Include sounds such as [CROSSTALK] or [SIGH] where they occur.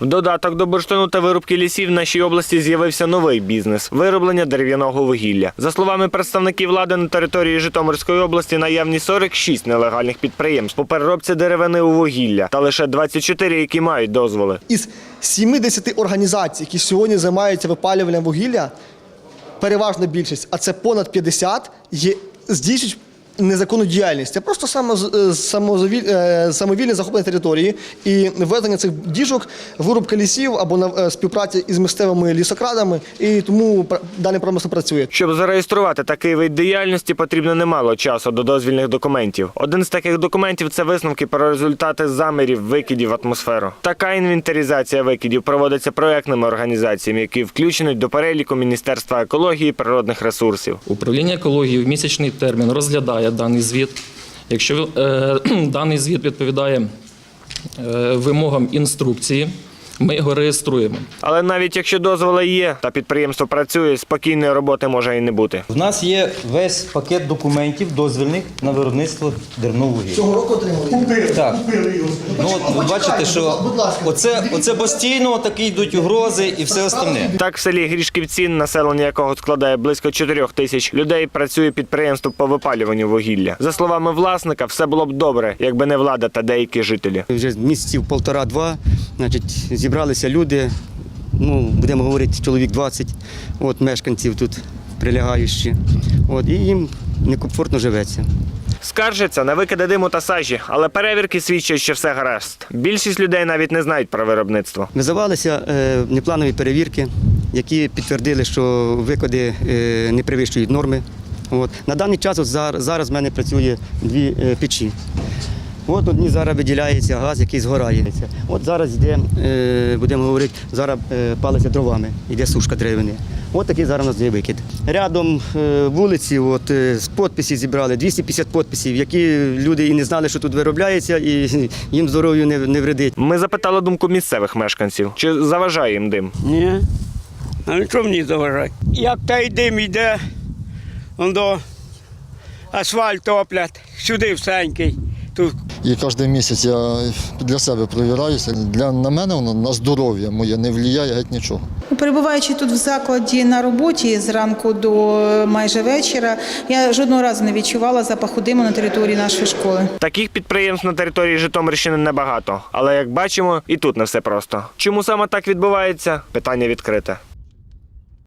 В додаток до бурштину та вирубки лісів в нашій області з'явився новий бізнес вироблення дерев'яного вугілля. За словами представників влади на території Житомирської області, наявні 46 нелегальних підприємств по переробці деревини у вугілля та лише 24, які мають дозволи. Із 70 організацій, які сьогодні займаються випалюванням вугілля, переважна більшість, а це понад 50, є здійснюють незаконну діяльність. Це просто само- е, е, самовільне захоплення території і ввезення цих діжок, вирубка лісів або на е, співпраця із місцевими лісокрадами, і тому пр- даний промисел працює. Щоб зареєструвати такий вид діяльності, потрібно немало часу до дозвільних документів. Один з таких документів це висновки про результати замірів викидів в атмосферу. Така інвентаризація викидів проводиться проектними організаціями, які включені до переліку Міністерства екології і природних ресурсів. Управління екології в місячний термін розглядає даний звіт. Якщо е, [CLEARS THROAT] даний звіт відповідає е, вимогам інструкції, ми його реєструємо. Але навіть якщо дозволи є та підприємство працює, спокійної роботи може і не бути. В нас є весь пакет документів дозвільних на виробництво вугілля. Цього року отримали. Так. Ну, от ви бачите, що будь ласка. оце, оце постійно такі йдуть угрози і все остальне. Так, в селі Грішківці, населення якого складає близько 4 тисяч людей, працює підприємство по випалюванню вугілля. За словами власника, все було б добре, якби не влада та деякі жителі. Вже місяців полтора-два, значить, зібралися люди, ну, будемо говорити, чоловік 20, от, мешканців тут прилягаючі. От, і їм некомфортно живеться. Скаржаться на викиди диму та сажі, але перевірки свідчать, що все гаразд. Більшість людей навіть не знають про виробництво. Визивалися е, непланові перевірки, які підтвердили, що викиди е, не перевищують норми. От. На даний час от зараз, зараз в мене працює дві е, печі. От одні зараз виділяється газ, який згорає. От зараз йде, е, будемо говорити, зараз е, палиться дровами, йде сушка деревини. От такий зараз у нас є викид. Рядом е, вулиці, от, з підписів зібрали 250 підписів, які люди і не знали, що тут виробляється, і [LAUGHS] їм здоров'ю не, не вредить. Ми запитали думку місцевих мешканців, чи заважає їм дим. Ні. А нічого мені заважає. Як той дим йде, он до асфальт топлять, сюди всенький. Тут І кожен місяць я для себе перевіряюся. Для на мене воно на здоров'я моє не впливає геть нічого. Ну, Перебуваючи тут в закладі на роботі зранку до майже вечора, я жодного разу не відчувала запаху диму на території нашої школи. Таких підприємств на території Житомирщини небагато, але як бачимо, і тут не все просто. Чому саме так відбувається? Питання відкрите.